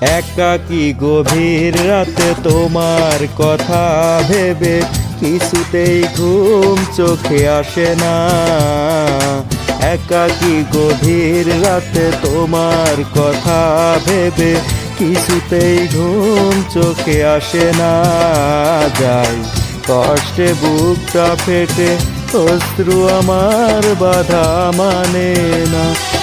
একাকি গভীর রাতে তোমার কথা ভেবে কিছুতেই ঘুম চোখে আসে না? একাকি গভীর রাতে তোমার কথা ভেবে কিছুতেই ঘুম চোখে আসে না? যাই কষ্টে বুকটা ফেটে অশ্রু আমার বাধা মানে না।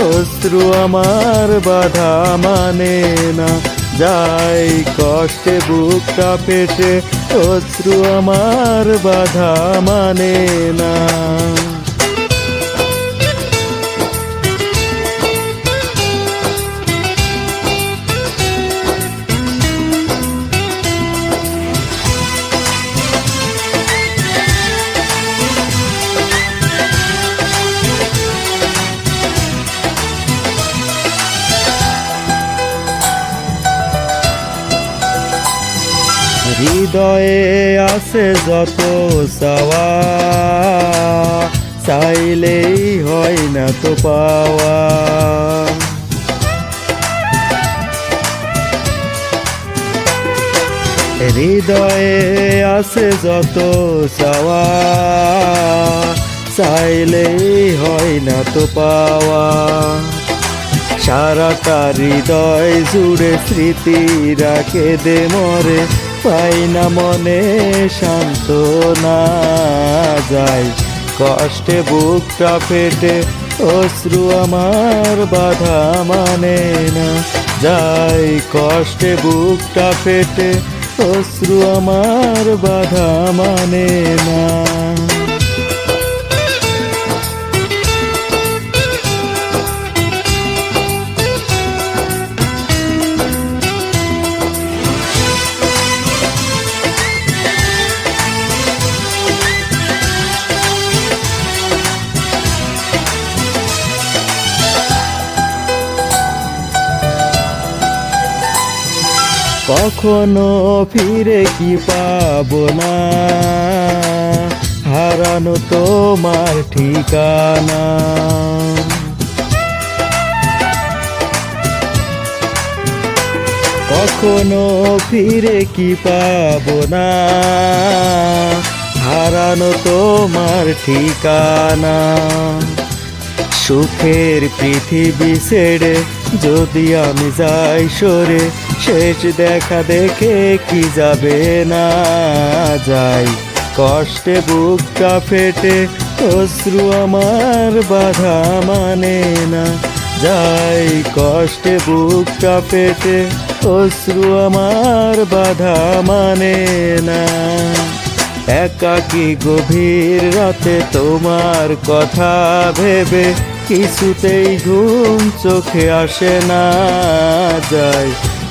অশ্রু আমার বাধা মানে না। যাই কষ্টে বুকটা পেটে অশ্রু আমার বাধা মানে না। হৃদয়ে আছে যত চাওয়া, চাইলেই হয় না তো পাওয়া। হৃদয়ে আছে যত চাওয়া, চাইলেই হয় না তো পাওয়া। সারাটা হৃদয় জুড়ে স্মৃতি রাখে দে মরে পাই না মনে শান্ত না যায় কষ্টে বুকটা ফেটে, অশ্রু আমার বাধা মানে না যাই। কষ্টে বুকটা ফেটে, অশ্রু আমার বাধা মানে না। কখনো ফিরে কি পাব না? হারানো তোমার ঠিকানা। কখনো ফিরে কি পাব না? হারানো তোমার ঠিকানা। সুখের পৃথিবী ছেড়ে যদি আমি যাই সরে শেষ দেখা দেখে কি যাবে না যাই কষ্টে বুকটা ফেটে, অশ্রু আমার বাধা মানে না যাই কষ্টে বুকটা ফেটে, অশ্রু আমার বাধা মানে না। একাকি গভীর রাতে তোমার কথা ভেবে কিছুতেই ঘুম চোখে আসে না যায়।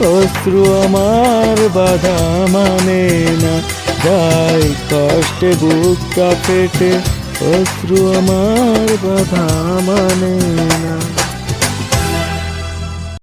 অশ্রু আমার বাধা মানে না। যায় কষ্টে বুকটা পেটে অশ্রু আমার বাধা মানে না।